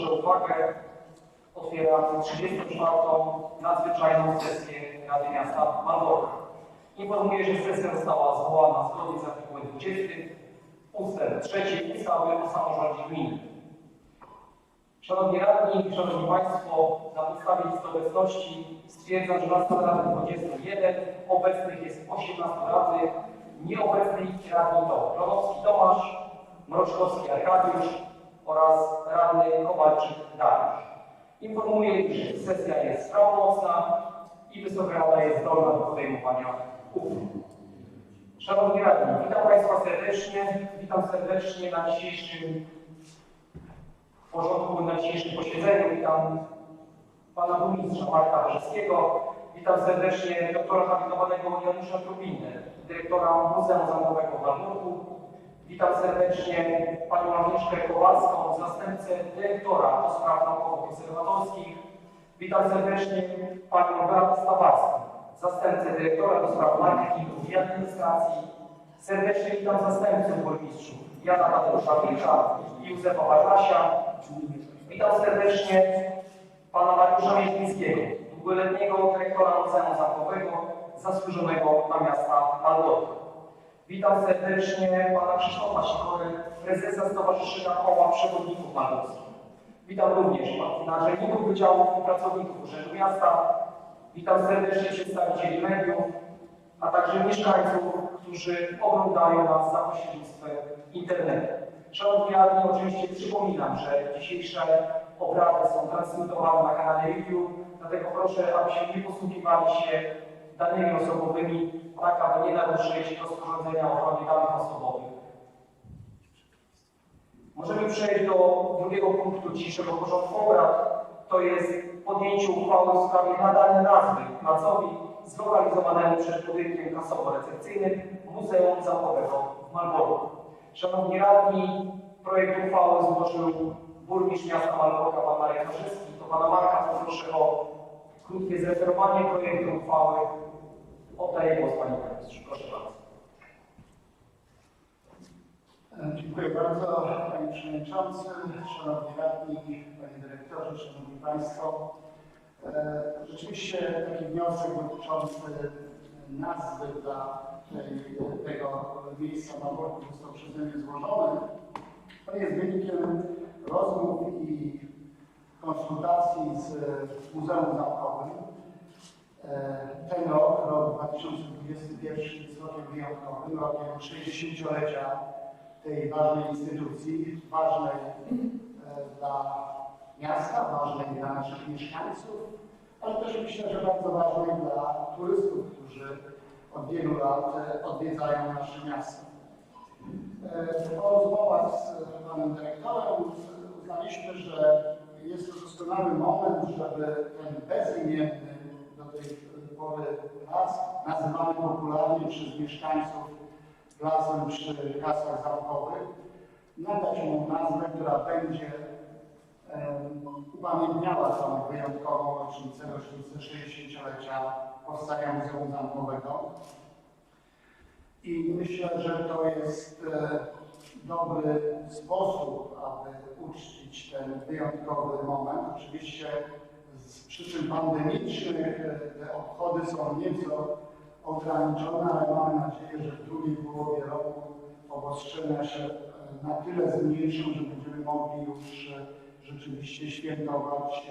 Proszę uwagę. Otwieram 34. nadzwyczajną sesję Rady Miasta Malborka. Informuję, że sesja została zwołana zgodnie z artykułem 20 ustęp 3 ustawy o samorządzie gminy. Szanowni Radni, Szanowni Państwo, na podstawie listy obecności stwierdzam, że na Rady 21 obecnych jest 18 radnych, nieobecnych radni to Klonowski Tomasz, Mroczkowski Arkadiusz oraz radny Kowalczyk Dariusz. Informuję, iż sesja jest prawomocna i Wysoka Rada jest zdolna do podejmowania uchwał. Szanowni Radni, witam Państwa serdecznie. Witam serdecznie na dzisiejszym porządku, na dzisiejszym posiedzeniu. Witam Pana Burmistrza Marka Brzeskiego. Witam serdecznie doktora habilitowanego Janusza Trubinę, dyrektora Muzeum Zamkowego w Malborku. Witam serdecznie Panią Agnieszkę Kowalską, zastępcę dyrektora do spraw naukowo-konserwatorskich. Witam serdecznie Panią Beatę Stawacką, zastępcę dyrektora do spraw marketingu i administracji. Serdecznie witam zastępców burmistrzów Jana Tadeusza Wilka i Józefa Bartasia. Witam serdecznie Pana Mariusza Mieźlińskiego, długoletniego dyrektora Muzeum Zamkowego, zasłużonego dla miasta Malborka. Witam serdecznie Pana Krzysztofa Sikory, prezesa Stowarzyszenia Koła Przewodników Malborskich. Witam również naczelników wydziałów i pracowników Urzędu Miasta. Witam serdecznie przedstawicieli mediów, a także mieszkańców, którzy oglądają nas za pośrednictwem internetu. Szanowni radni, oczywiście przypominam, że dzisiejsze obrady są transmitowane na kanale YouTube, dlatego proszę, abyście nie posługiwali się danymi osobowymi, tak aby nie naruszyć rozporządzenia o ochronie danych osobowych. Możemy przejść do drugiego punktu dzisiejszego porządku obrad. To jest podjęcie uchwały w sprawie nadania nazwy placowi zlokalizowanemu przed budynkiem kasowo-recepcyjnym Muzeum Zamkowego w Malborku. Szanowni radni, projekt uchwały złożył burmistrz miasta Malborka, pan Marek Karzyski. To pana Marka poproszę o krótkie zreferowanie projektu uchwały. Oddaję głos panie burmistrzu. Proszę bardzo. Dziękuję bardzo Panie Przewodniczący, Szanowni Radni, Panie Dyrektorze, Szanowni Państwo. E, Rzeczywiście taki wniosek dotyczący nazwy dla tej, tego miejsca na worku został przeze mnie złożony. To jest wynikiem rozmów i konsultacji z Muzeum Zamkowym. E, Ten rok, rok 2021 jest rokiem wyjątkowym, rokiem 60-lecia tej ważnej instytucji, ważnej e, dla miasta, ważnej dla naszych mieszkańców, ale też myślę, że bardzo ważnej dla turystów, którzy od wielu lat e, odwiedzają nasze miasto. Po rozmowach z panem dyrektorem uznaliśmy, że jest to doskonały moment, żeby ten bezimienny do tej pory las, nazywany popularnie przez mieszkańców placem przy kasach zamkowych, nadać mu nazwę, która będzie upamiętniała tą wyjątkową rocznicę, rocznicę 60-lecia powstania Muzeum Zamkowego. I myślę, że to jest e, dobry sposób, aby uczcić ten wyjątkowy moment. Oczywiście z przyczyn pandemicznych e, te obchody są nieco ograniczone, ale mamy nadzieję, że w drugiej połowie roku obostrzenia się e, na tyle zmniejszą, że będziemy mogli już e, rzeczywiście świętować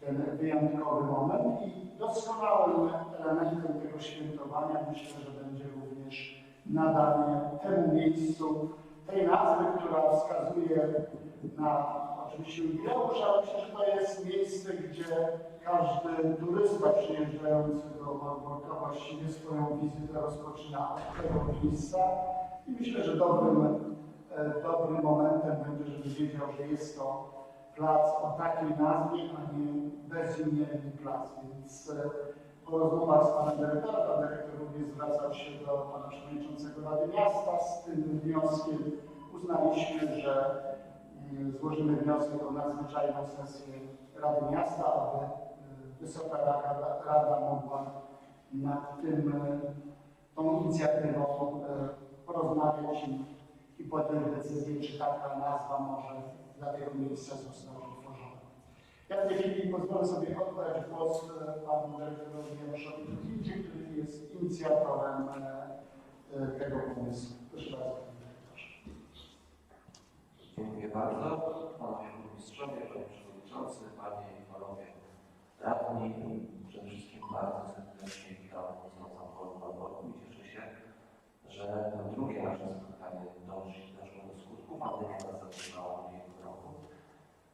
ten wyjątkowy moment i doskonałym elementem tego świętowania myślę, że będzie również nadanie temu miejscu tej nazwy, która wskazuje na oczywiście jubileusz, ale myślę, że to jest miejsce, gdzie każdy turysta przyjeżdżający do Malborka właściwie swoją wizytę rozpoczyna od tego miejsca i myślę, że dobrym, e, dobrym momentem będzie, żeby wiedział, że jest to plac o takiej nazwie, a nie bezimienny plac. Więc e, po rozmowach z panem dyrektorem, pan dyrektor również zwracał się do pana przewodniczącego Rady Miasta z tym wnioskiem. Uznaliśmy, że mm, złożymy wniosek o nadzwyczajną sesję Rady Miasta, aby e, Wysoka Rada, Rada mogła nad tym, e, tą inicjatywą porozmawiać i podjąć decyzję, czy taka nazwa może dla tego miejsca zostać. Ja w tej chwili pozwolę sobie oddać głos e, panu dyrektorowi Januszowi Truchildzie, który jest inicjatorem e, e, tego pomysłu. Proszę bardzo. Dziękuję bardzo. Panowie burmistrzowie, panie przewodniczący, panie i panowie radni. Przede wszystkim bardzo serdecznie witam Muzeum Zamkowe w Malborku i cieszę się, że to drugie nasze spotkanie dąży do skutku. Pandemia nas zatrzymała w roku.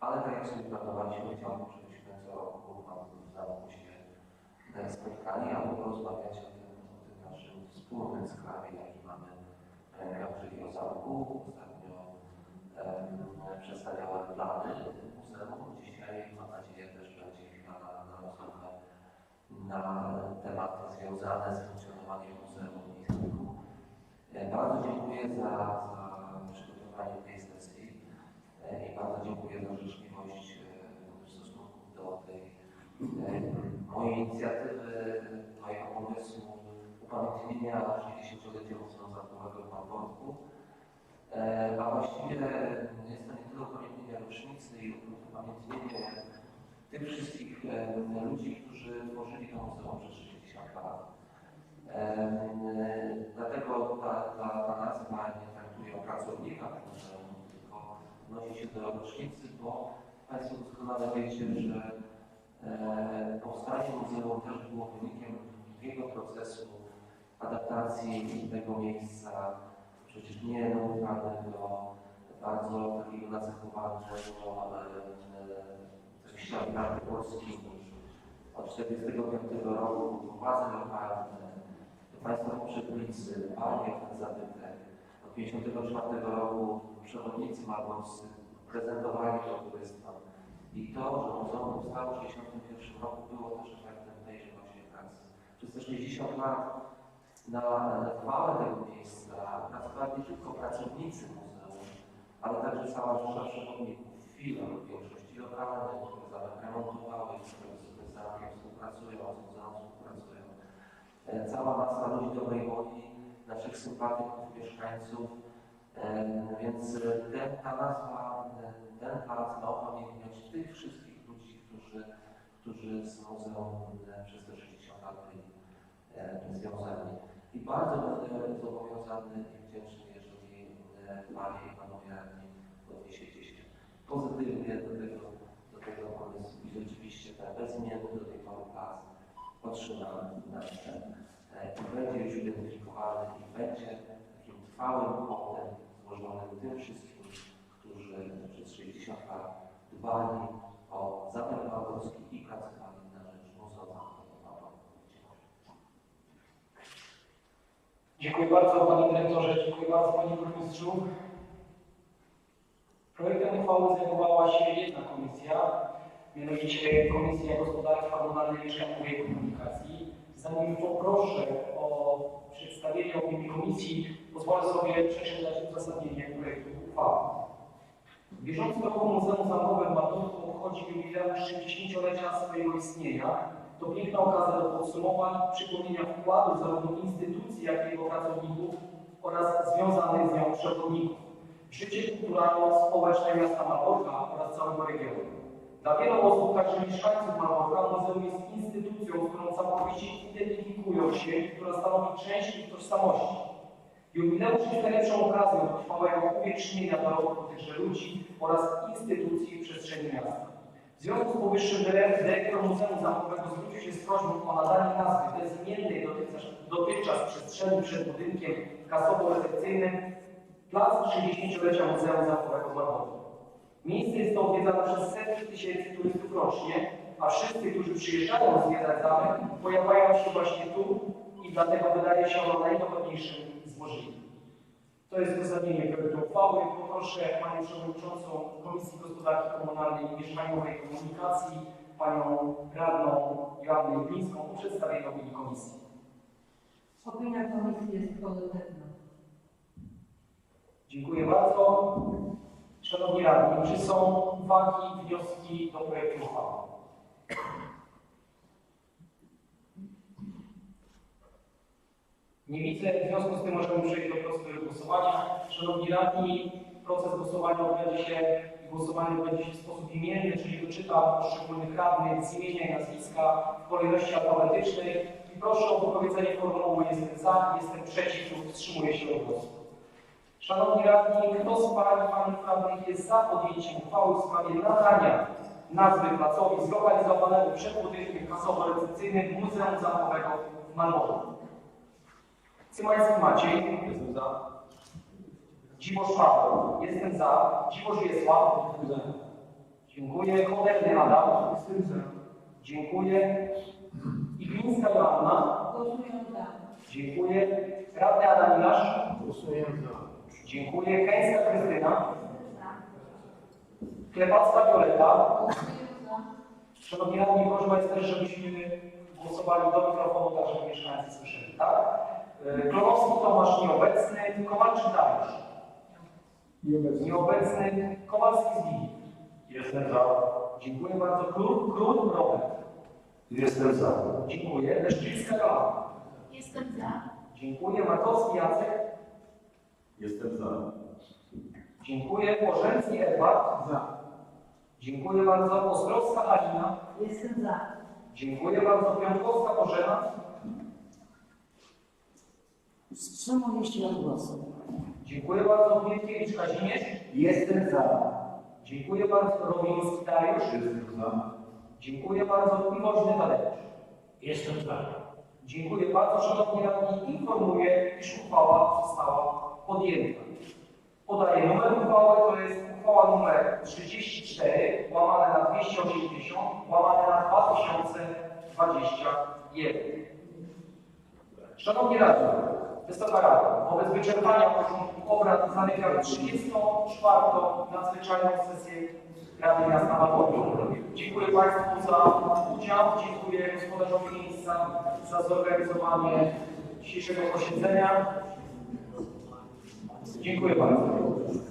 Ale tak jak sobie planowaliśmy, chciałbym, żebyśmy co roku zamku się e, spotkali, aby porozmawiać o tym, o tym naszym wspólnym sprawie, jaki mamy w rękach, czyli o zamku. Ostatnio em, przedstawiałem plany muzeum. Dzisiaj mam nadzieję też będzie chwila na, na rozmowę na tematy związane z funkcjonowaniem muzeum i. E, Bardzo dziękuję za, za przygotowanie tej dziękuję za życzliwość e, w stosunku do tej e, mojej inicjatywy, mojego pomysłu upamiętnienia 60-lecia Muzeum Zamkowego w Malborku. A właściwie jest to nie tyle upamiętnienie rocznicy i upamiętnienie tych wszystkich e, ludzi, którzy tworzyli to muzeum przez 60 lat. Dlatego ta, ta, ta nazwa nie traktuje o pracownikach tylko odnosi się do rocznicy, bo Państwo doskonale wiecie, że e, powstanie muzeum też było wynikiem długiego procesu adaptacji tego miejsca, przecież nie neutralnego, bardzo takiego nacechowanego e, e, światem polskim. Od 1945 roku władze lokalne, Państwa o ten zabytek. Od 1954 roku przewodnicy malborscy prezentowali to turystom. I to, że muzeum powstało w 1961 roku było też efektem tejże właśnie pracy. Przez te 60 lat na chwałę tego miejsca pracowali nie tylko pracownicy muzeum, ale także cała rzesza przewodników, firm, w większości lokalnych, które zamek remontowały, które z zamkiem współpracują, z muzeum współpracują. E, Cała masa ludzi dobrej woli, naszych sympatyków, mieszkańców, Więc e, ten, ta nazwa, ten plac ma upamiętniać tych wszystkich ludzi, którzy, którzy z muzeum e, przez te 60 lat byli e, związani. I bardzo będę zobowiązany i wdzięczny, jeżeli Panie i Panowie radni odniesiecie się pozytywnie do tego, do tego pomysłu. I rzeczywiście ten bezimienny do tej pory plac otrzyma nasze e, i będzie już identyfikowany i będzie takim trwałym hołdem złożonym tym wszystkim, którzy przez 60 lat dbali o zamek malborski i pracowali na rzecz Muzeum. Dziękuję. Bardzo Panie Dyrektorze, dziękuję bardzo Panie Burmistrzu. Projektem uchwały zajmowała się jedna komisja, mianowicie Komisja Gospodarki Komunalnej, i Komunikacji. Zanim poproszę o przedstawienie opinii komisji, pozwolę sobie przeczytać uzasadnienie projektu uchwały. W bieżącym roku Muzeum Zamkowe w Malborku obchodzi jubileusz 60-lecia swojego istnienia. To piękna okazja do podsumowań, przypomnienia wkładu zarówno instytucji, jak i jego pracowników oraz związanych z nią przewodników życie kulturalno-społeczne miasta Malborka oraz całego regionu. Dla wielu osób, także mieszkańców Malborka, muzeum jest instytucją, z którą całkowicie identyfikują się i która stanowi część ich tożsamości. Jubileusz jest najlepszą okazją do trwałego uwiecznienia dorobku tychże ludzi oraz instytucji w przestrzeni miasta. W związku z powyższym dyre- dyrektor Muzeum Zamkowego zwrócił się z prośbą o nadanie nazwy bezimiennej dotychczas, dotychczas przestrzeni przed budynkiem kasowo-recepcyjnym Plac 60-lecia Muzeum Zamkowego w. Miejsce jest to odwiedzane przez setki tysięcy turystów rocznie, a wszyscy, którzy przyjeżdżają zwiedzać zamek, pojawiają się właśnie tu i dlatego wydaje się ono najdogodniejszym złożeniem. To jest uzasadnienie projektu uchwały. Poproszę Panią Przewodniczącą Komisji Gospodarki Komunalnej i Mieszkaniowej Komunikacji, Panią Radną Joannę Glińską o przedstawienie opinii Komisji. Opinia komisji jest pozytywna. Dziękuję bardzo. Szanowni Radni, czy są uwagi, wnioski do projektu uchwały? Nie widzę, w związku z tym możemy przejść do procedury głosowania. Szanowni radni, proces głosowania odbędzie się głosowanie odbędzie się w sposób imienny, czyli wyczytam poszczególnych radnych z imienia i nazwiska w kolejności alfabetycznej i proszę o wypowiedzenie formułu jestem za, jestem przeciw lub wstrzymuję się od głosu. Szanowni radni, kto z Pań i Panów Radnych jest za podjęciem uchwały w sprawie nadania nazwy placowi zlokalizowanego przed budynkiem kasowo-recepcyjnym Muzeum Zamkowego w Malborku? Cymański Maciej. Jestem za. Dziwosz Paweł. Jestem za. Dziwosz Wiesław. Jestem za. Dziękuję. Choderny Adam. Jestem za. Dziękuję. Iglińska Joanna. Głosuję za. Dziękuję. Radny Adam Milasz. Głosuję za. Dziękuję. Kęska Krystyna. Klepacka Violeta. Szanowni radni, proszę Państwa też, żebyśmy głosowali do mikrofonu, tak żeby mieszkańcy słyszeli, tak? E, Klonowski Tomasz nieobecny, Kowalczyk Dariusz. Nieobecny, Kowalski Zbigniew. Jestem za. Dziękuję bardzo. Król, Król Robert. Jestem za. Dziękuję. Leszczyńska Joanna. Jestem za. Dziękuję. Markowski Jacek. Jestem za. Dziękuję. Pożęcki Edward. Za. Dziękuję bardzo. Ostrowska Halina. Jestem za. Dziękuję bardzo. Piątkowska Bożena. Wstrzymuję się od głosu. Dziękuję bardzo. Kwietkiewicz Kazimierz. Jestem za. Dziękuję bardzo. Romiński Dariusz. Jestem za. Dziękuję bardzo. I Woźny Tadeusz. Jestem za. Dziękuję bardzo. Szanowni radni, informuję, iż uchwała została podjęta. Podaję numer uchwały, to jest uchwała numer 34, łamane na 280, łamane na 2021. Szanowni radni, Wysoka Rada, wobec wyczerpania porządku obrad zamykam 34. nadzwyczajną sesję Rady Miasta Malborku. Dziękuję Państwu za udział, dziękuję gospodarzowi miejsca za zorganizowanie dzisiejszego posiedzenia. Dziękuję bardzo.